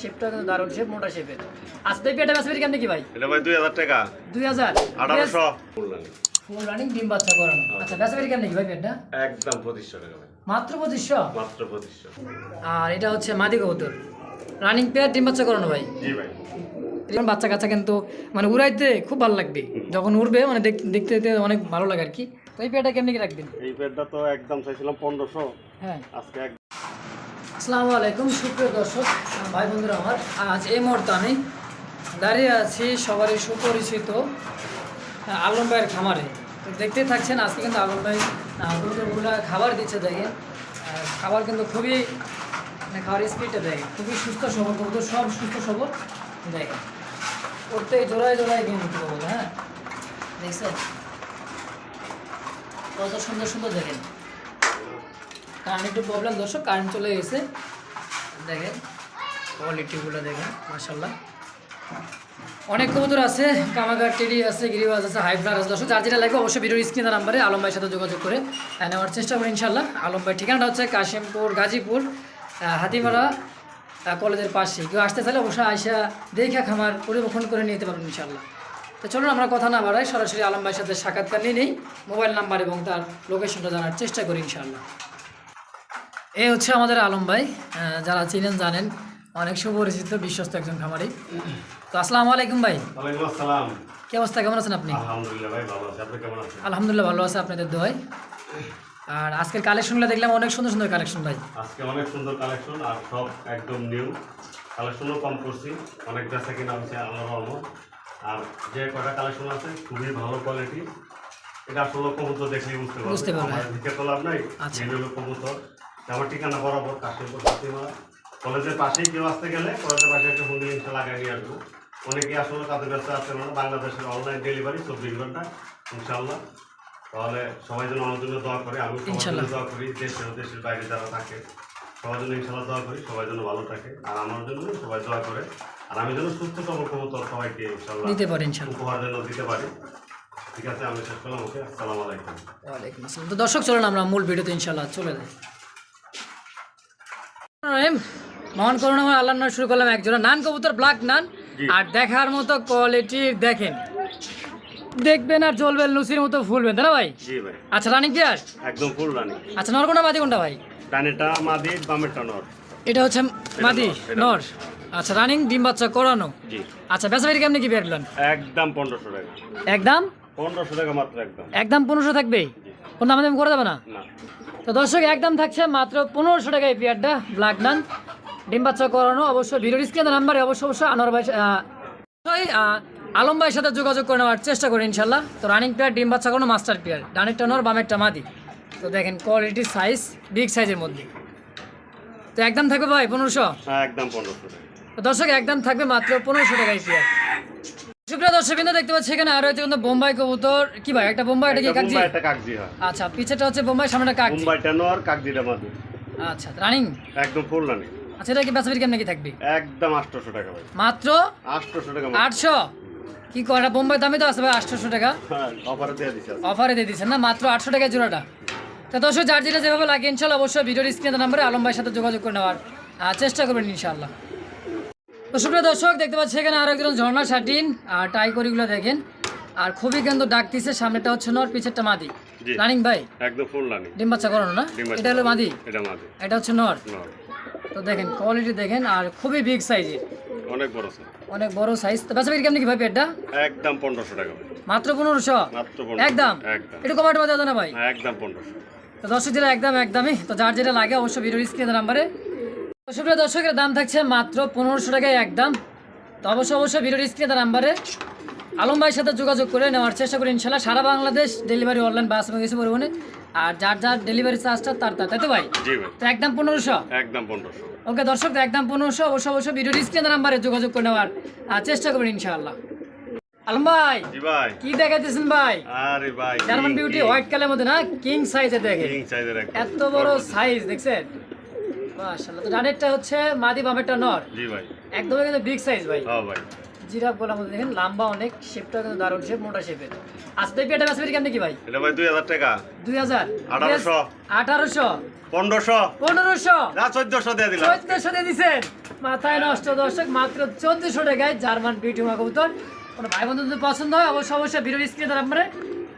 শেপটা কিন্তু দারুণ শেপ মোটা শেপের আজকে পেটে বেসবে কেমন কি ভাই? এটা ভাই দুই হাজার টাকা। দুই হাজার? আঠারোশো। ফুল রানিং ডিম বাচ্চা করানো। আচ্ছা। বেসবে কেমন কি ভাই পেটটা? একদম পঁচিশশো টাকা ভাই। মাত্র পঁচিশশো? মাত্র পঁচিশশো। আর এটা হচ্ছে মাদি কবুতর। রানিং পেয়ার ডিম বাচ্চা করানো ভাই। জি ভাই। যেমন বাচ্চা কাচ্চা কিন্তু মানে উড়াইতে খুব ভালো লাগবে। যখন উড়বে মানে দেখতে দেখতে অনেক ভালো লাগে আর কি। তো এই পেয়ারটা কেমনি কি রাখবেন? এই পেটটা তো একদম চাইছিলাম পনেরোশো। হ্যাঁ। আজকে আসসালামু আলাইকুম, সুপ্রিয় দর্শক, ভাই বন্ধুরা আমার। আজ এই মুহূর্তে আমি দাঁড়িয়ে আছি সবারই সুপরিচিত আলম ভাইয়ের খামারে। তো দেখতেই থাকছেন, আজকে কিন্তু আলম ভাই গরুগুলো খাবার দিচ্ছে আর খাবার কিন্তু খুবই মানে খাবার স্পিডটা দেখে খুবই সুস্থ সবল কবুতর সব সুস্থ সবল দেখেন। প্রত্যেক জোড়ায় জোড়ায় কিন্তু হ্যাঁ? দেখছেন? কত সুন্দর সুন্দর দেখেন। কারেন্ট একটু প্রবলেম দর্শক কারেন্ট চলে গেছে। দেখেন কোয়ালিটিগুলো দেখেন মাসাল্লাহ অনেক কবুতর আছে, কামাগার, টেডি আছে, গিরিবাজ আছে হাই ফ্লার আছে। দর্শক, যার যেটা লাগবে অবশ্যই ভিডিওর স্ক্রিনের নাম্বারে আলম ভাইয়ের সাথে যোগাযোগ করে নেওয়ার চেষ্টা করি ইনশাল্লাহ আলম ভাই ঠিকানাটা হচ্ছে কাশিমপুর, গাজীপুর হাতিমারা কলেজের পাশে। কেউ আসতে চাইলে অবশ্যই আইসা দেখে খামার পরিবেশন করে নিতে পারবেন ইনশাল্লাহ তো চলুন আমরা কথা না বাড়াই, সরাসরি আলম ভাইয়ের সাথে সাক্ষাৎকার নিয়ে নিই। মোবাইল নাম্বার এবং তার লোকেশনটা জানার চেষ্টা করি ইনশাল্লাহ এই হচ্ছে আমাদের আলম ভাই যারা চিনেন জানেন অনেক সুপরিচিত বিশ্বস্ত একজন খামারি। তো আসসালামু আলাইকুম ভাই। আসসালাম। কি অবস্থা? কেমন আছেন আপনি? আলহামদুলিল্লাহ ভাই ভালো আছে। আপনি কেমন আছেন? আলহামদুলিল্লাহ ভালো আছে আপনাদের দোয়াই আর আজকের কালেকশনগুলো দেখলাম অনেক সুন্দর সুন্দর কালেকশন ভাই। আজকে অনেক সুন্দর কালেকশন আর সব একদম নিউ কালেকশনও কম করছি অনেক বেচা কিনা হচ্ছে আল্লাহ রহমত। আর যে কটা কালেকশন আছে খুবই ভালো কোয়ালিটি এটা আসলে কবুতর দেখলেই বুঝতে পারবে বুঝতে পারবে। তো লাভ নাই আচ্ছা। কবুতর। আমার ঠিকানা বরাবর কাশিমপুর ফাতিমারা কলেজের পাশেই কেউ আসতে গেলে কলেজের পাশে একটা হুন্ডি ইনশা লাগাই নিয়ে আসব। অনেকে আসলে তাদের ব্যবসা আছে না বাংলাদেশের অনলাইন ডেলিভারি চব্বিশ ঘণ্টা ইনশাল্লাহ। তাহলে সবাই যেন আমার জন্য দোয়া করে আমি সবার জন্য। দোয়া করি দেশে ও দেশের বাইরে যারা থাকে সবার জন্য ইনশাল্লাহ দোয়া করি সবাই যেন ভালো থাকে। আর আমার জন্য সবাই দোয়া করে আর আমি যেন সুস্থ সবল কবুতর সবাইকে ইনশাল্লাহ নিতে পারি উপহার যেন দিতে পারি। ঠিক আছে আমি শেষ করলাম ওকে আসসালামু আলাইকুম। ওয়ালাইকুম আসসালাম। তো দর্শক চলুন আমরা মূল ভিডিওতে ইনশাল্লাহ চলে যাই। রহিম, মহান করুণা আমার আল্লাহ নাম শুরু করলাম এক জোড়া নান কবুতর ব্ল্যাক নান। আর দেখার মতো কোয়ালিটি দেখেন। দেখবেন আর জ্বলবেন লুচির মতো ফুলবেন তাই না ভাই? আচ্ছা রানিং প্লেয়ার একদম ফুল রানি আচ্ছা নর কোনটা মাদি কোনটা ভাই? ডানেটা মাদি বামেরটা নর। এটা হচ্ছে মাদি নর, আচ্ছা রানিং ডিম বাচ্চা করানো। আচ্ছা বেচাবাড়ি কেমনি কি বেরলেন একদম পনেরোশো টাকা। একদম? পনেরোশো টাকা মাত্র একদম। একদম পনেরোশো থাকবে? কোন দাম করে দেবে না। তো দর্শক একদম থাকছে মাত্র পনেরোশো টাকা এই পেয়ারটা ব্ল্যাক নান ডিম বাচ্চা করানো অবশ্যই ভিডিও স্ক্রিনের নাম্বারে অবশ্যই অবশ্যই আনোয়ার ভাই আলম ভাইয়ের সাথে যোগাযোগ করে নেওয়ার চেষ্টা করি ইনশাল্লাহ তো রানিং পেয়ার ডিম বাচ্চা করানো মাস্টার পেয়ার ডানেরটা নর বামেরটা মাদি। তো দেখেন কোয়ালিটি সাইজ বিগ সাইজের মধ্যে। তো একদম থাকবে ভাই পনেরোশো? হ্যাঁ একদম পনেরোশো তো দর্শক একদম থাকবে মাত্র পনেরোশো টাকায় পেয়ার সুপ্রিয় দেখতে পাচ্ছি এখানে আরও কিন্তু বোম্বাই কবুতর। কি ভাই একটা বোম্বাই এটা কি কাকজি? কাকজি হয়। আচ্ছা পিছেটা হচ্ছে বোম্বাই সামনেটা কাকজি। নর কাকজিটা মাদি আচ্ছা রানিং? একদম ফুল রানি আচ্ছা এটা কি বেচাবির কেমন কি থাকবে? একদম আটশোশো টাকা ভাই। মাত্র? আটশোশো টাকা মাত্র। আটশো? কি করে এটা বোম্বাই দামই তো আছে ভাই আটশোশো টাকা। হ্যাঁ অফারে দিয়ে দিচ্ছে অফারে দিয়ে দিচ্ছেন না মাত্র আটশো টাকায় জোড়াটা। তো দর্শক যার যেটা যেভাবে লাগে ইনশাল্লাহ অবশ্যই ভিডিওর স্ক্রিনের নাম্বারে আলম ভাইয়ের সাথে যোগাযোগ করে নেওয়ার চেষ্টা করবেন ইনশাল্লাহ। তো সুপ্রিয় দর্শক দেখতে পাচ্ছি এখানে আরও একজন ঝর্ণা শাটিন আর টাই টাইকরিগুলো দেখেন। আর খুবই কিন্তু ডাকতিছে সামনেটা হচ্ছে নর পিছেরটা মাদি। রানিং ভাই? একদম ফুল রানি ডিম বাচ্চা করানো না? এটা হলো মাদি? এটা মাদি। এটা হচ্ছে নর? তো দেখেন কোয়ালিটি দেখেন আর খুবই বিগ সাইজের অনেক বড় স্যার অনেক বড় সাইজ তো বেচা বিক্রি কেমনি কি ভাই পেটটা? একদম পনেরোশো টাকা ভাই। মাত্র পনেরোশো? মাত্র পনেরোশো। একদম? একদম। একটু কমাটো বাজাও না ভাই। একদম পনেরোশো। তো দর্শক যেটা একদম একদমই। তো যার যেটা লাগে অবশ্যই ভিডিও স্ক্রিনের নাম্বারে সুপ্রিয় দর্শকের দাম থাকছে মাত্র পনেরোশো টাকায় একদম তো অবশ্যই অবশ্যই ভিডিও স্ক্রিনের নাম্বারে আলম ভাইয়ের সাথে যোগাযোগ করে নেওয়ার চেষ্টা করি ইনশাল্লাহ সারা বাংলাদেশ ডেলিভারি অনলাইন বাস এবং কিছু পরিবহনে। আর যার যার ডেলিভারি চার্জটা তার তার তাই তো ভাই? তো একদম পনেরোশো? একদম পনেরোশো। ওকে দর্শক একদম পনেরোশো। অবশ্যই অবশ্যই ভিডিও স্ক্রিনের নাম্বারে যোগাযোগ করে নেওয়ার চেষ্টা করবেন ইনশাআল্লাহ। আলম ভাই ভাই। কি দেখাইতেছেন ভাই? আরে ভাই জার্মান বিউটি হোয়াইট কালার মধ্যে না? কিং সাইজে দেখে কিং সাইজের এত বড় সাইজ দেখছেন? মাশাআল্লাহ। তো ডানেরটা হচ্ছে মাদি বামেরটা নর। জি ভাই। একদমই কিন্তু বিগ সাইজ ভাই। হ্যাঁ ভাই। জিরাফ বলে আমাদের দেখেন লম্বা অনেক শেপটা কিন্তু দারুণ শেপ মোটা শেপের বেচা কি ভাই? এটা ভাই দুই হাজার টাকা। দুই হাজার। আঠারোশো। আঠারোশো। পনেরোশো। পনেরোশো। না চোদ্দশো দিয়ে দিলাম। চোদ্দশো দিয়ে দিছেন। মাথায় নষ্ট দর্শক মাত্র চোদ্দশো টাকায় জার্মান বিউটি মা কবুতর। কোনো ভাই বন্ধু যদি পছন্দ হয় অবশ্যই অবশ্যই ভিডিও স্ক্রিনে তার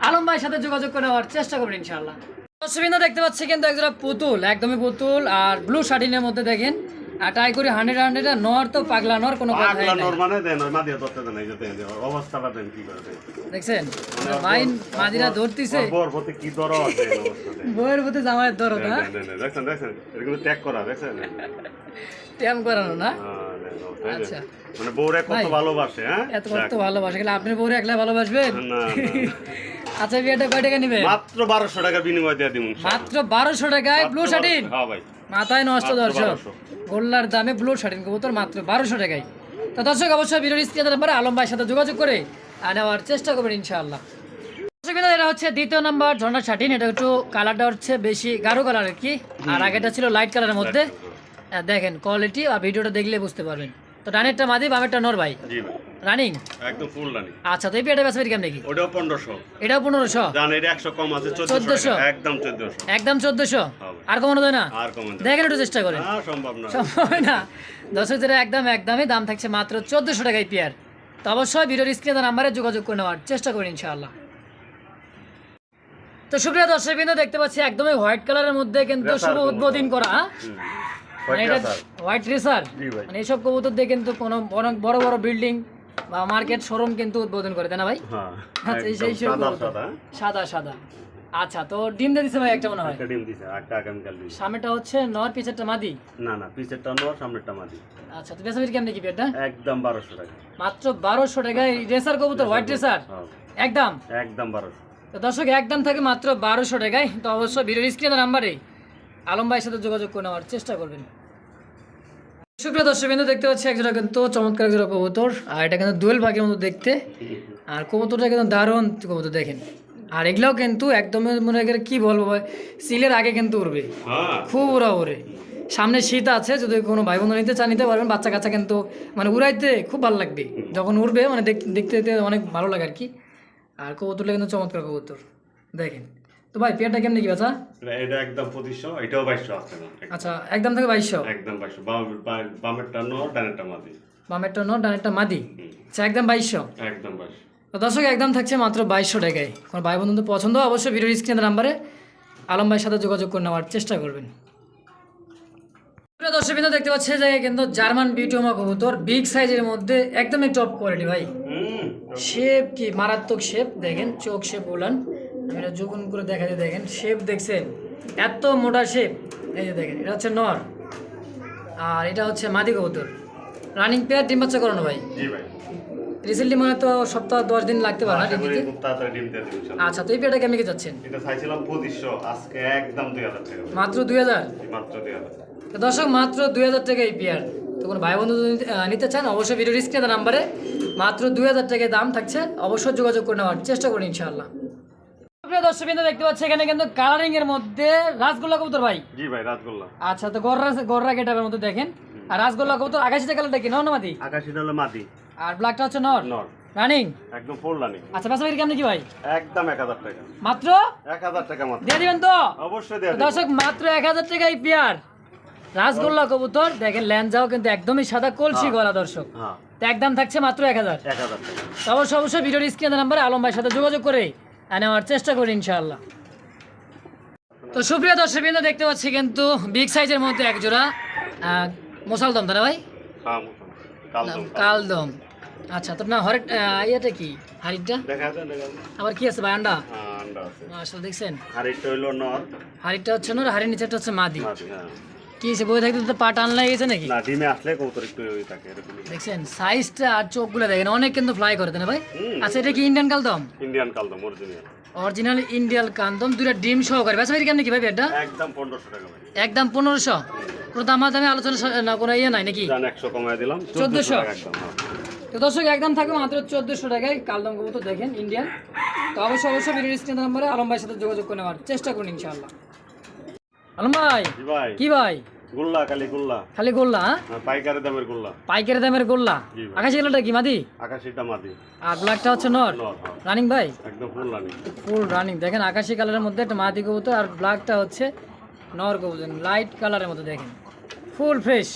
আলম ভাইয়ের সাথে যোগাযোগ করে নেওয়ার চেষ্টা করবেন ইনশাআল্লাহ। অসুবিধা দেখতে পাচ্ছি কিন্তু একজোড়া পুতুল একদমই পুতুল আর ব্লু শার্টিনের মধ্যে দেখেন আর টাই করে হান্ড্রেড হান্ড্রেড নর তো পাগলা নর কোনো কথা পাগলা নাই। দেন ওই মাদিয়া ধরতে দেন এই যে দেন অবস্থাটা দেন কি করে দেখছেন? ভাই মাদিরা ধরতিছে। বর কি দর আছে দেন, দেন, দেন, দেখছেন দেখছেন? ট্যাগ করা দেখছেন? ট্যাম করানো না? হ্যাঁ। আচ্ছা। মানে বউরে কত ভালোবাসে হ্যাঁ? এত কত ভালোবাসে আপনি বউরে একলা ভালোবাসবেন? না, আচ্ছা বিয়েটা কয় টাকা নেবে? মাত্র বারোশো টাকা বিনিময় দিয়ে মাত্র টাকায় ব্লু শার্টিন হ্যাঁ ভাই। মাথায় নষ্ট দর্শক। গোল্লার দামে ব্লু শার্টিন কবুতর মাত্র টাকায়। তো দর্শক অবশ্যই ভিডিওর স্ক্রিনে নাম্বারে আলম ভাইয়ের সাথে যোগাযোগ করে আর নেওয়ার চেষ্টা করবেন ইনশাআল্লাহ। এটা হচ্ছে দ্বিতীয় নাম্বার ঝর্ণা শার্টিন এটা একটু কালারটা হচ্ছে বেশি গাঢ় কালার আর কি। আর আগেটা ছিল লাইট কালারের মধ্যে। দেখেন কোয়ালিটি আর ভিডিওটা দেখলে বুঝতে পারবেন। তো ডানেরটা মাদি বামেরটা নর ভাই? জি ভাই। রানিং? একদম ফুল রানি আচ্ছা তো এই পেয়ারটা বেসা কেমন নাকি ওটাও পনেরোশো। এটাও পনেরোশো? জান এটা একশো কম আছে 1400 একদম চোদ্দশো। একদম চোদ্দশো? হবে। আর কমানো যায় না? আর কম আছে দেখেন একটু চেষ্টা করেন। না সম্ভব না। সম্ভব না। দশ হাজার একদম একদমই দাম থাকছে মাত্র চোদ্দোশো টাকায় পেয়ার। তো অবশ্যই ভিডিওর স্ক্রিনে নাম্বারে যোগাযোগ করে নেওয়ার চেষ্টা করুন ইনশাআল্লাহ। তো সুপ্রিয় দর্শক বিন্দু দেখতে পাচ্ছি একদমই হোয়াইট কালারের মধ্যে কিন্তু শুভ। উদ্বোধন করা। হ্যাঁ? মানে এটা? হোয়াইট রেসার মানে এইসব কবুতর দিয়ে কিন্তু কোনো বড় বড় বিল্ডিং বা মার্কেট শোরুম কিন্তু উদ্বোধন করে তাই না ভাই? হ্যাঁ আচ্ছা সেই সব সাদা সাদা। আচ্ছা তো ডিম দিয়ে দিছে ভাই একটা মনে হয়? একটা ডিম দিছে একটা আগামীকাল দিছে সামনেটা হচ্ছে নর পিছেরটা মাদি? না না পিছেরটা নর সামনেরটা মাদি। আচ্ছা তো বেসাবির কেমন কি পেয়ারটা একদম বারোশো টাকা। মাত্র বারোশো টাকায় রেসার কবুতর হোয়াইট রেসার হ্যাঁ, একদম? একদম বারোশো। তো দর্শক একদম থাকে মাত্র বারোশো টাকায়। তো অবশ্যই ভিডিওর স্ক্রিনের নাম্বারে আলম ভাইয়ের সাথে যোগাযোগ করে নেওয়ার চেষ্টা করবেন। সুপ্রিয় দর্শক বিন্দু দেখতে পাচ্ছি একজোড়া কিন্তু চমৎকার একজোড়া কবুতর আর এটা কিন্তু দোয়েল ভাগের মতো দেখতে। আর কবুতরটা কিন্তু দারুণ কবুতর দেখেন। আর এগুলাও কিন্তু একদমই মনে করে কি বলব ভাই সিলের আগে কিন্তু উড়বে। হ্যাঁ। খুব ওরা ওরে সামনে শীত আছে যদি কোনো ভাই বন্ধু নিতে চান নিতে পারবেন। বাচ্চা কাচ্চা কিন্তু মানে উড়াইতে খুব ভালো লাগবে। যখন উড়বে মানে দেখতে দেখতে অনেক ভালো লাগে আর কি। আর কবুতরটা কিন্তু চমৎকার কবুতর দেখেন। তো ভাই পেয়ারটা কেমনি কি বাচ্চা এটা- একদম পঁচিশশো এটাও বাইশশো আছে আচ্ছা একদম থেকে বাইশশো? একদম বাইশশো। বামেরটা নর ডানেরটা মাদি। বামেরটা নট ডানেরটা মাদি? আচ্ছা একদম বাইশশো? একদম বাইশশো। তো দর্শক একদম থাকছে মাত্র বাইশশো টাকায়। কোনো ভাই বন্ধু পছন্দ অবশ্যই ভিডিওর স্ক্রিনের নাম্বারে আলম ভাইয়ের সাথে যোগাযোগ করে নেওয়ার চেষ্টা করবেন। দর্শক বিন্দু দেখতে পাচ্ছে যে কিন্তু জার্মান বিউটিওমা কবুতর বিগ সাইজের মধ্যে একদমই টপ কোয়ালিটি ভাই। শেপ কি? মারাত্মক শেপ দেখেন চোখ শেপ আমি এটা যোগন করে দেখা যায় দেখেন। শেপ দেখছেন? এত মোটা শেপ এই যে দেখেন এটা হচ্ছে নর। আর এটা হচ্ছে মাদি কবুতর। রানিং পেয়ার ডিম বাচ্চা করানো ভাই। রিসেন্টলি মানে তো সপ্তাহ দশ দিন লাগতে পারে না ডিম দিতে। আচ্ছা তো এই পেয়ারটা কেমন কি যাচ্ছেন এটা চাইছিলাম পঁচিশশো আজকে একদম দুই হাজার টাকা। মাত্র দুই হাজার? মাত্র দুই হাজার। তো দর্শক মাত্র দুই হাজার টাকা এই পেয়ার। তো কোনো ভাই বন্ধু নিতে চান অবশ্যই ভিডিও স্ক্রিনে নাম্বারে মাত্র দুই হাজার টাকায় দাম থাকছে। অবশ্যই যোগাযোগ করে নেওয়ার চেষ্টা করুন ইনশাআল্লাহ। প্রিয় দর্শক বিন্দু দেখতে পাচ্ছি এখানে কিন্তু কালারিং এর মধ্যে রাসগোল্লা কবুতর ভাই। জি ভাই রাজগোল্লা আচ্ছা তো গররা গররা গেটাবের মধ্যে দেখেন। আর রাসগোল্লা কবুতর আকাশিটা কালারটা কি নর না মাদি? আকাশিটা হলো মাদি। আর ব্ল্যাকটা হচ্ছে নর? নর। রানিং একদম ফুল রানি আচ্ছা পাশাপাশি কেমন কি ভাই? একদম এক হাজার টাকা। মাত্র? এক হাজার টাকা মাত্র। দিয়ে দিবেন তো? অবশ্যই দেওয়া দর্শক মাত্র এক হাজার টাকায় পেয়ার। রাসগোল্লা কবুতর দেখেন কিন্তু একদমই সাদা কলসি গলা দর্শক। হ্যাঁ। একদম থাকছে মাত্র এক হাজার। এক হাজার অবশ্যই অবশ্যই ভিডিওর স্ক্রিনে নাম্বারে আলম ভাইয়ের সাথে যোগাযোগ করে নেওয়ার চেষ্টা করি ইনশাআল্লাহ। তো সুপ্রিয় দর্শক বিন্দু দেখতে পাচ্ছি কিন্তু বিগ সাইজের মধ্যে এক জোড়া আহ, মশালদম তাই ভাই? হ্যাঁ। কালদম। আচ্ছা তো না হরেক ইয়েটা কি? হাড়িটা যায় আবার কি আছে ভাই আন্ডা হ্যাঁ আন্ডা আসলে দেখছেন? আর একটা হইল নর। হাড়িটা হচ্ছে না হাড়ির নিচেটা হচ্ছে মাদি। মাদি হ্যাঁ। কি সে বই থাকতে তো পা টান লাগে গেছে নাকি? না ডিমে আসলে কবুতর একটু ওই থাকে এরকম দেখছেন সাইজটা আর চোখগুলো দেখেন অনেক কিন্তু ফ্লাই করে না ভাই? আচ্ছা এটা কি ইন্ডিয়ান কালদম? ইন্ডিয়ান কালদম অরিজিনাল অরিজিনাল ইন্ডিয়ান কালদম দুইটা ডিম বেচা ভাই কেমনি কি ভাই এটা? একদম পনেরোশো টাকা ভাই। একদম পনেরোশো? কোনো দামা দামে আলোচনা না কোনো ইয়ে নাই নাকি? জান একশো কমায় দিলাম। 1400 চোদ্দশো একদম হ্যাঁ। তো দর্শক একদম থাকবে মাত্র চোদ্দোশো টাকায় কালদম কবুতর দেখেন ইন্ডিয়ান তো অবশ্যই অবশ্যই ভিডিও স্ক্রিন নাম্বারে আলম ভাইয়ের সাথে যোগাযোগ করে নেওয়ার চেষ্টা করুন ইনশাআল্লাহ। আলম ভাই ভাই। কি ভাই? গোল্লা খালি গোল্লা। খালি গোল্লা হ্যাঁ? হ্যাঁ, পাইকারি দামের গোল্লা। পাইকারি দামের গোল্লা? আকাশি কি মাদি? আকাশিটা মাদি। আর ব্ল্যাকটা হচ্ছে নর হ্যাঁ, রানিং ভাই? একদম ফুল রানি ফুল রানিং দেখেন আকাশি কালারের মধ্যে একটা মাদি কবুতর আর ব্ল্যাকটা হচ্ছে নর কবুতর। লাইট কালারের মধ্যে দেখেন। ফুল ফ্রেশ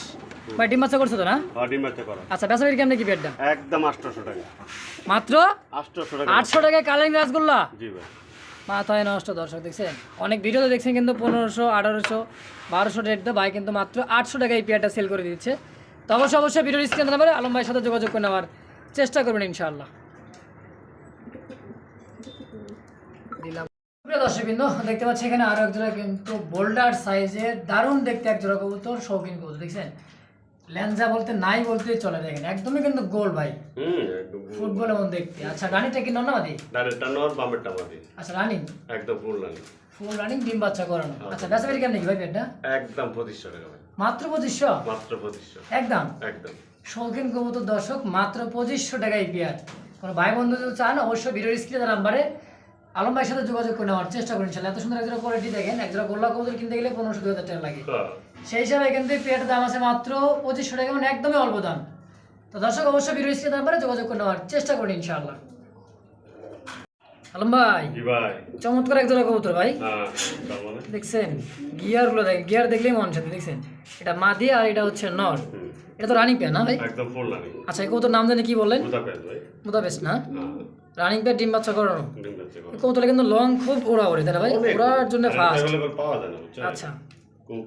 ভাই ডিম বাচ্চা করছ তো না? ডিম বাচ্চা করা। আচ্ছা বেসা কেমন কি পেটটা? একদম আটশোশো টাকা। মাত্র আটশোশো টাকা। আটশো টাকায় কালারিং রাসগোল্লা? জি ভাই। মাথায় নষ্ট, দর্শক দেখছেন? অনেক ভিডিওতে দেখছেন কিন্তু পনেরোশো, আঠারোশো, বারোশো রেট দেয় ভাই কিন্তু মাত্র আটশো টাকায় এই পেয়ারটা সেল করে দিচ্ছে। তো অবশ্যই অবশ্যই ভিডিওর স্ক্রিন নাম্বারে আলম ভাইয়ের সাথে যোগাযোগ করে নেওয়ার চেষ্টা করবেন ইনশাআল্লাহ। দিলাম। প্রিয় দেখতে পাচ্ছি এখানে আরও একজোড়া কিন্তু বোল্ডার সাইজের দারুণ দেখতে একজোড়া কবুতর, শৌখিন কবুতর, দেখছেন? ল্যাঞ্জা বলতে নাই বলতে চলে দেখেন। একদমই কিন্তু গোল ভাই। হুম একদম ফুটবল এমন দেখতে। আচ্ছা রানিটা কি নন নন্নামাদি ডাইরেক্টটা নর বামেরটা মাদি। আচ্ছা রানিং? একদম ফুল রানি। ফুল রানিং ডিম বাচ্চা করানো। আচ্ছা। বেচা বেরি কেমন কি ভাই পেটটা? একদম পঁচিশশো টাকা ভাই। মাত্র পঁচিশশো? মাত্র পঁচিশশো। একদম? একদম। শৌখিন কবুতর দর্শক মাত্র পঁচিশশো টাকায় পেয়ার কোনো ভাই বন্ধু যদি চান অবশ্যই ভিডিওর স্ক্রিনে নাম্বারে আলম ভাইয়ের সাথে যোগাযোগ করে নেওয়ার চেষ্টা করুন। ইনশাল্লাহ এত সুন্দর একজোড়া কোয়ালিটি দেখেন। একজোড়া গোল্লা কবুতর কিনতে গেলে পনেরোশো দু হাজার টাকা লাগে। হ্যাঁ। সেই হিসাবে এখান থেকে পেয়ারের দাম আছে মাত্র পঁচিশশো টাকা মানে একদমই অল্প দাম। তো দর্শক অবশ্যই ভিডিওর স্ক্রিনে নাম্বারে যোগাযোগ করে নেওয়ার চেষ্টা করুন ইনশাআল্লাহ। আলম ভাই চমৎকার কবুতর ভাই। হ্যাঁ দেখছেন গিয়ারগুলো দেখেন গিয়ার দেখলেই মন সাথে দেখছেন? এটা মাদি আর এটা হচ্ছে নর। এটা তো রানিং না ভাই? একদম ফুল রানি আচ্ছা এই কবুতর নাম জানি কি বললেন? বুদাপেস্ট ভাই। মুদাবেশ না? রানিং পেয়ার ডিম বাচ্চা করানো। ডিম বাচ্চা করা এই কবুতরটা কিন্তু লং খুব ওড়া ওড়ে তাই না ভাই। ওড়ার জন্য ফাস্ট আচ্ছা। খুব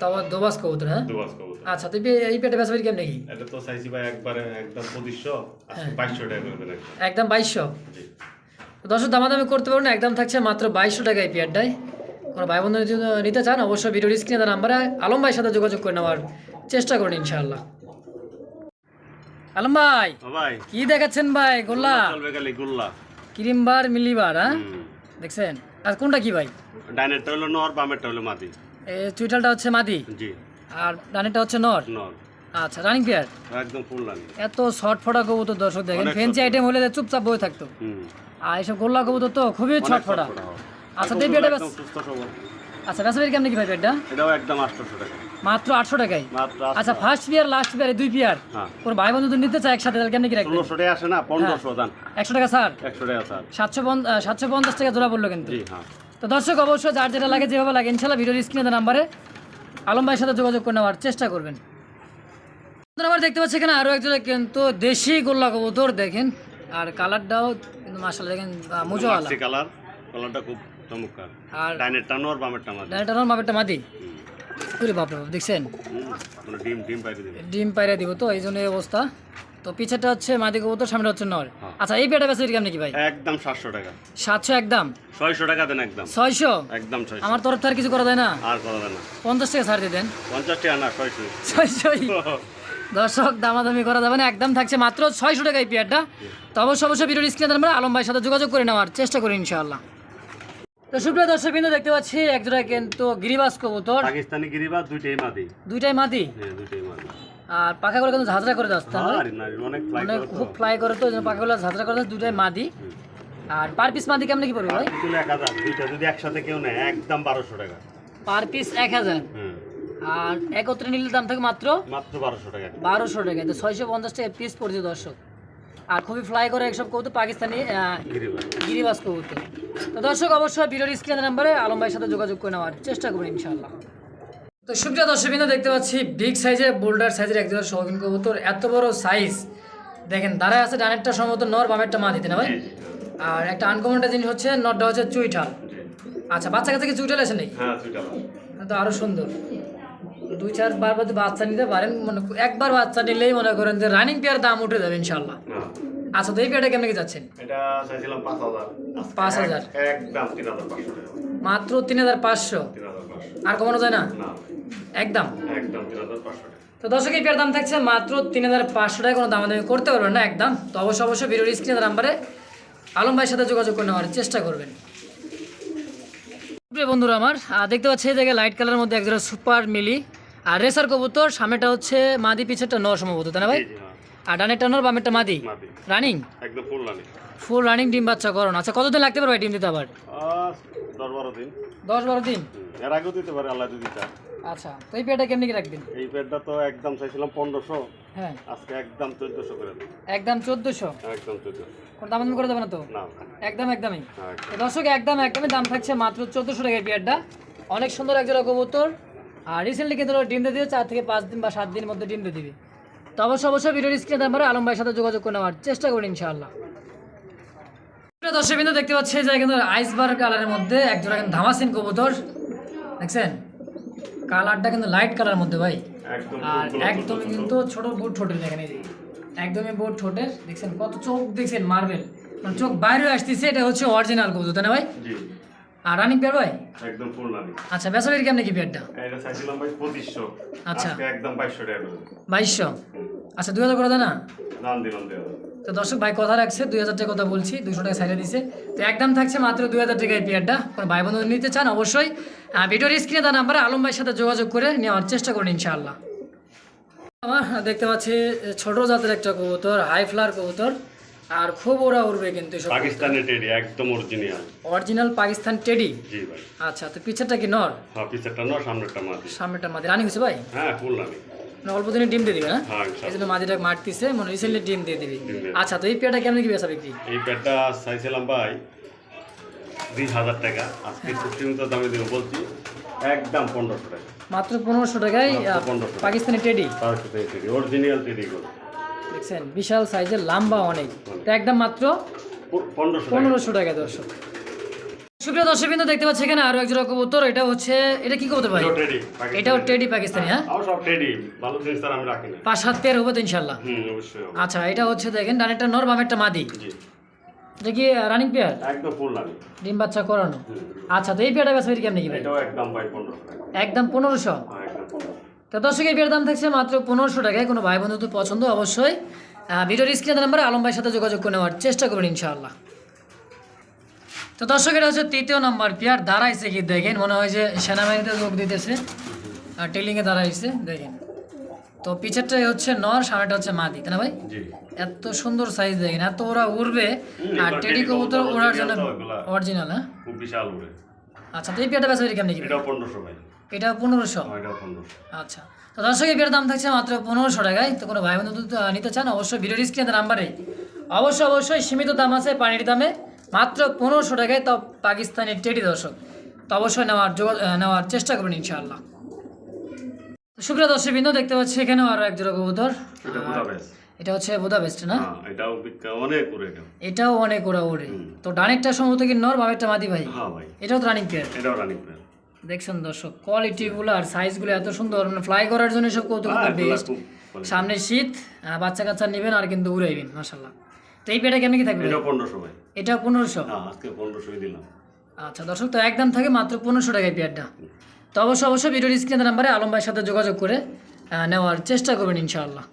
তাও দোবাস কবুতর হ্যাঁ? দুবাস কবুতর। আচ্ছা তুই এই পেটে বেসা কেমন নাকি এটা তো চাইছি ভাই একবারে একদম পঁচিশশো হ্যাঁ। টাকা একদম জি। দামাদামি করতে পারব একদম থাকছে মাত্র বাইশশো টাকা এই কোনো ভাই বন্ধু যদি নিতে চান অবশ্যই ভিডিওর স্ক্রিনে নাম্বারে আলম ভাইয়ের সাথে যোগাযোগ করে নেওয়ার চেষ্টা করুন ইনশাআল্লাহ। আলম ভাই ভাই। কি দেখাচ্ছেন ভাই গোল্লা? চলবে গুল্লা। ক্রিমবার মিলিবার হ্যাঁ। দেখছেন? আর কোনটা কি ভাই? ডাইনেরটা হলো নর বামেরটা হলো মাদি চুইটালটা হচ্ছে মাদি? জি। আর ডানেরটা হচ্ছে নর? নর। আচ্ছা রানিং পেয়ার একদম ফুল রানি এত শর্ট ফটা কবুতর দর্শক দেখেন ফেন্সি আইটেম হলে চুপচাপ বয়ে থাকতো। আর গোল্লা কবুতর তো খুবই শর্ট ফটা। আচ্ছা দেবি এটা সুস্থ সবল। আচ্ছা কেমন কি ভাই এটাও একদম টাকা। মাত্র আটশো টাকায়? আচ্ছা ফার্স্ট পেয়ার লাস্ট পেয়ার দুই পেয়ার হ্যাঁ। কোনো ভাই বন্ধু যদি নিতে চায় একসাথে তাহলে কেমন কি রাখবেন? ষোলোশো টাকা আসে না? একশো টাকা স্যার একশো টাকা স্যার সাতশো সাতশো পঞ্চাশ টাকা জোড়া পড়ল কিন্তু। জি হ্যাঁ। তো দর্শক অবশ্যই যার যেটা লাগে যেভাবে লাগে ইনশাল্লাহ ভিডিওর স্ক্রিনে নাম্বারে আলম ভাইয়ের সাথে যোগাযোগ করে নেওয়ার চেষ্টা করবেন। আমার দেখতে পাচ্ছি এখানে আরও একজোড়া কিন্তু দেশি গোল্লা কবুতর দেখেন। আর কালারটাও কিন্তু মাসাল দেখেন মাক্সি কালার কালারটা খুব চমৎকার। আর ডাইনেরটা টানোর বামেরটা মাদি। ডাইরেক্টার মাপেরটা মাদি। ওরে বাপরে বাপ দেখছেন? ডিম পাইরা দিব তো এই জন্য এই অবস্থা। তো পিছেটা হচ্ছে মাদি কবুতর সামনে হচ্ছে নর। হ্যাঁ। আচ্ছা এই পেটা বেসে কেমন কি ভাই? একদম সাতশো টাকা। সাতশো একদম? ছয়শো টাকা দেন একদম। ছয়শো? একদম ছয়শো। আমার তরফ থেকে আর কিছু করা যায় না? আর করা যায় না। পঞ্চাশ টাকা ছাড় দিয়ে দেন। পঞ্চাশ টাকা না ছয়শো। ছয়শোই? দর্শক দামাদামি করা যাবে না একদম থাকছে মাত্র ছয়শো টাকা এই পেয়ারটা। তো অবশ্যই অবশ্যই ভিডিওর স্ক্রিনে আমরা আলম ভাইয়ের সাথে যোগাযোগ করে নেওয়ার চেষ্টা করি ইনশাআল্লাহ। তো সুপ্রিয় দর্শক বিন্দু দেখতে পাচ্ছি একজোড়া কিন্তু গিরিবাস কবুতর। পাকিস্তানি গিরিবা দুইটাই মাদি। দুইটাই মাদি? হ্যাঁ দুইটাই মাদি। আর পাখাগুলো কিন্তু ঝাঁঝরা করে আর অনেক খুব ফ্লাই করে তো পাখাগুলো ঝাঁঝরা করে যাচ্ছে দুইটাই মাদি। আর পার পিস মাদি কেমন কি পড়বে ভাই? এক হাজার দুইটা যদি একসাথে কেউ নেয় একদম বারোশো টাকা। পার পিস এক হাজার। আর একত্রে নিলে দাম থাকে মাত্র? মাত্র বারোশো টাকা। বারোশো টাকা তো ছয়শো পঞ্চাশ টাকা পিস পড়ছে দর্শক। আর খুবই ফ্লাই করে এইসব কবুতর পাকিস্তানি গিরিবাস কবুতর। তো দর্শক অবশ্যই ভিডিওর স্ক্রিনের নাম্বারে আলম ভাইয়ের সাথে যোগাযোগ করে নেওয়ার চেষ্টা করবেন ইনশাআল্লাহ। তো সুপ্রিয় দর্শক বিন্দু দেখতে পাচ্ছি বিগ সাইজের বোল্ডার সাইজের একজন শৌখিন কবুতর এত বড় সাইজ দেখেন দাঁড়ায় আছে ডানেরটা সম্ভবত নর বামেরটা মা দিতে না ভাই? আর একটা আনকমনটা জিনিস হচ্ছে নরটা হচ্ছে চুইঠাল আচ্ছা বাচ্চা কাছে কি চুইঠাল হ্যাঁ দুইটা তো আরও সুন্দর। দুই চার বার বাচ্চা নিতে পারেন মানে একবার বাচ্চা নিলেই মনে করেন যে রানিং পেয়ার দাম উঠে যাবে ইনশাল্লাহ আচ্ছা তো এই পেয়ারটা কেমন কি যাচ্ছেন? এটা চাইছিলাম পাঁচ হাজার। পাঁচ হাজার। এক- একদম তিন হাজার পাঁচশো মাত্র তিন হাজার পাঁচশো? আর কমানো যায় না? না। একদম? একদম তিন হাজার পাঁচশো তো দর্শক এই পেয়ার দাম থাকছে মাত্র তিন হাজার পাঁচশো টাকা। কোনো দামাদামি করতে পারবেন না একদম। তো অবশ্যই অবশ্যই ভিডিওর স্ক্রিনের নাম্বারে আলম ভাইয়ের সাথে যোগাযোগ করে নেওয়ার চেষ্টা করবেন। প্রিয় বন্ধুরা আমার দেখতে পাচ্ছি এই জায়গায় লাইট কালারের মধ্যে একজোড়া সুপার মিলি আর রেসার কবুতর সামনেটা হচ্ছে মাদি পিছেরটা নর সম্ভবত তাই না ভাই? আর ডানেরটা নর বামেরটা মাদি? রানিং একদম ফুল রানি ফুল রানিং ডিম বাচ্চা করুন। আচ্ছা কতদিন লাগতে পারবে ডিম দিতে আবার? দশ বারো দিন। দশ বারো দিন? এর আগেও দিতে পারে আল্লাহ যদি চায়। আচ্ছা তো এই পেয়ারটা কেমনি কি রাখবেন? এই পেয়ারটা তো একদম চাইছিলাম পনেরোশো। হ্যাঁ। আজকে একদম চোদ্দশো করে একদম চোদ্দোশো? একদম চোদ্দশো। কোনো দাম করে দেবে না তো? না। একদম একদমই। হ্যাঁ, দর্শক একদম একদমই দাম থাকছে মাত্র চোদ্দোশো টাকার পেয়ারটা। অনেক সুন্দর একজোড়া কবুতর। আর রিসেন্টলি কিন্তু ডিম দিয়ে দিবে চার থেকে পাঁচ দিন বা সাত দিনের মধ্যে ডিম দিয়ে দিবে। তো অবশ্যই অবশ্যই ভিডিওর স্ক্রিনে নাম্বারে আলম ভাইয়ের সাথে যোগাযোগ করে নেওয়ার চেষ্টা করুন ইনশাআল্লাহ। দর্শক বিন্দু দেখতে পাচ্ছি যে কিন্তু আইসবার কালারের মধ্যে একজোড়া কিন্তু ধামাসিন কবুতর। দেখছেন? কালারটা কিন্তু লাইট কালারের মধ্যে ভাই। আর একদমই কিন্তু ছোট। বুট ঠোঁটের দেখেন এই একদমই বুট ঠোঁটের। দেখছেন? কত চোখ দেখছেন? মার্বেল মানে চোখ বাইরে আসতেছে এটা হচ্ছে অরিজিনাল কবুতর তাই না ভাই? জি। আর রানিং পেয়ার ভাই? একদম পূর্ণানি আচ্ছা বেসাবের কেমন কি পেয়ারটা এটা চাইছিলাম ভাই পঁচিশশো। আচ্ছা। একদম বাইশশো টাকা করে। দিই। বাইশশো আচ্ছা দুই হাজার করে দেয় না? দাম দিলাম তো দর্শক ভাই কথা রাখছে দুই হাজার টাকা কথা বলছি দুশো টাকা সাইডে দিছে। তো একদম থাকছে মাত্র দুই হাজার টাকা এই পেয়ারটা। কোনো ভাই বন্ধু নিতে চান অবশ্যই ভিডিওর স্ক্রিনে তার নাম্বারে আলম ভাইয়ের সাথে যোগাযোগ করে নেওয়ার চেষ্টা করুন ইনশাআল্লাহ। আমার দেখতে পাচ্ছি ছোট জাতের একটা কবুতর হাই ফ্লার কবুতর। আর খুব ওরা উড়বে কিন্তু সব পাকিস্তানি টেডি একদম অরিজিনাল অরিজিনাল পাকিস্তান টেডি? জি ভাই। আচ্ছা তো পিছেরটা কি নর? হ্যাঁ পিছেরটা নয় সামনেরটা মাদি। সামনেটা মাদি। রানিং হচ্ছে ভাই? হ্যাঁ পূর্ণানি মানে অল্প দিনে ডিম দিয়ে দিবে না হ্যাঁ এই জন্য মাদিটা মারতিছে মানে রিসেন্টলি ডিম দিয়ে দিবি। আচ্ছা তো এই পেয়ারটা কেমন কি বেচা বিক্রি? এই প্যাডটা চাইছিলাম ভাই বিশ হাজার টাকা। আজকে সীমিত দামে দিব বলছি একদম পনেরোশো টাকা। মাত্র পনেরোশো টাকায় মাত্র আহ, 1500 পাকিস্তানি টেডি? সাথে টেডি অরিজিনাল টেডি করে দেখছেন বিশাল সাইজের লম্বা অনেক। তো একদম মাত্র পনেরোশো টাকা। দর্শক। সুপ্রিয় দর্শক বিন্দু দেখতে পাচ্ছি এখানে আরও একজোড়া কবুতর। এটা হচ্ছে এটা কি কবুতর ভাই? এটাও টেডি টেডি পাকিস্তানি হ্যাঁ? সব টেডি ভালো জিনিস তার আমি রাখি না। পাঁচ সাত পেয়ার হবে তো হুম অবশ্যই আচ্ছা এটা হচ্ছে দেখেন ডানেরটা নর বামেরটা মাদি। জি। এটা কি রানিং পেয়ার একদম ফুল লাগে ডিম বাচ্চা করানো। আচ্ছা তো এই পেয়ারটা বেচা কেমন কি ভাই? এটাও একদম ভাই পনেরোশো টাকা। একদম পনেরোশো একদম পনেরোশো? তো দর্শক এই পেয়ার দাম থাকছে মাত্র পনেরোশো টাকায়। কোনো ভাই বন্ধু তো পছন্দ অবশ্যই। ভিডিওর স্ক্রিনের নাম্বারে আলম ভাইয়ের সাথে যোগাযোগ করে নেওয়ার চেষ্টা করবেন ইনশাআল্লাহ। তো দর্শক এটা হচ্ছে তৃতীয় নাম্বার পেয়ার। দাঁড়াইছে কি দেখেন মনে হয় যে সেনাবাহিনীতে যোগ দিতেছে। আর টেলিংয়ে দাঁড়াইছে দেখেন। তো পিছেরটাই হচ্ছে নর সামনেটা হচ্ছে মাদি তাই না ভাই? এত সুন্দর সাইজ দেখেন এত ওরা উড়বে। আর টেডি কবুতর ওড়ার জন্য। অরিজিনাল হ্যাঁ? খুব বিশাল উড়ে। আচ্ছা তো এই পেয়ারটা বেচা কেমন কি এটাও পনেরোশো ভাই। এটা পনেরোশো? আচ্ছা। তো দর্শক এই বিয়ের দাম থাকছে মাত্র পনেরোশো টাকায়। তো কোনো ভাই বন্ধু নিতে চান অবশ্যই ভিডিওর স্ক্রিনের নাম্বারে। অবশ্যই অবশ্যই সীমিত দাম আছে পানির দামে। মাত্র পনেরোশো টাকায় তো পাকিস্তানি টেডি দর্শক। তো অবশ্যই নেওয়ার নেওয়ার চেষ্টা করবেন ইনশাআল্লাহ। সুপ্রিয় দর্শক বিন্দু দেখতে পাচ্ছি এখানেও আরও এক জোড়া কবুতর। এটা হচ্ছে বুদাবেস্ট না? হ্যাঁ এটাও অনেক উড়ে এটাও অনেক ওরা ওড়ে। তো ডানেরটা সম্ভবত কি নর বামেরটা মাদি ভাই? হ্যাঁ ভাই। এটাও তো রানিং পেয়ার এটাও রানিং প্লেয়ার দেখছেন দর্শক কোয়ালিটিগুলো আর সাইজগুলো এত সুন্দর মানে ফ্লাই করার জন্য সব কৌতুক হ্যাঁ, বেস্ট সামনে শীত বাচ্চা কাচ্চা নেবেন আর কিন্তু উড়াইবেন মাসাল্লাহ তো এই পেটা কেমন কি থাকবে? এটাও পনেরোশো ভাই। এটা পনেরোশো? হ্যাঁ আজকে পনেরোশোই দিলাম। আচ্ছা দর্শক তো একদম থাকে মাত্র পনেরোশো টাকায় পেয়ারটা। তো অবশ্যই অবশ্যই ভিডিওর স্ক্রিনের নাম্বারে আলম ভাইয়ের সাথে যোগাযোগ করে নেওয়ার চেষ্টা করবেন ইনশাআল্লাহ।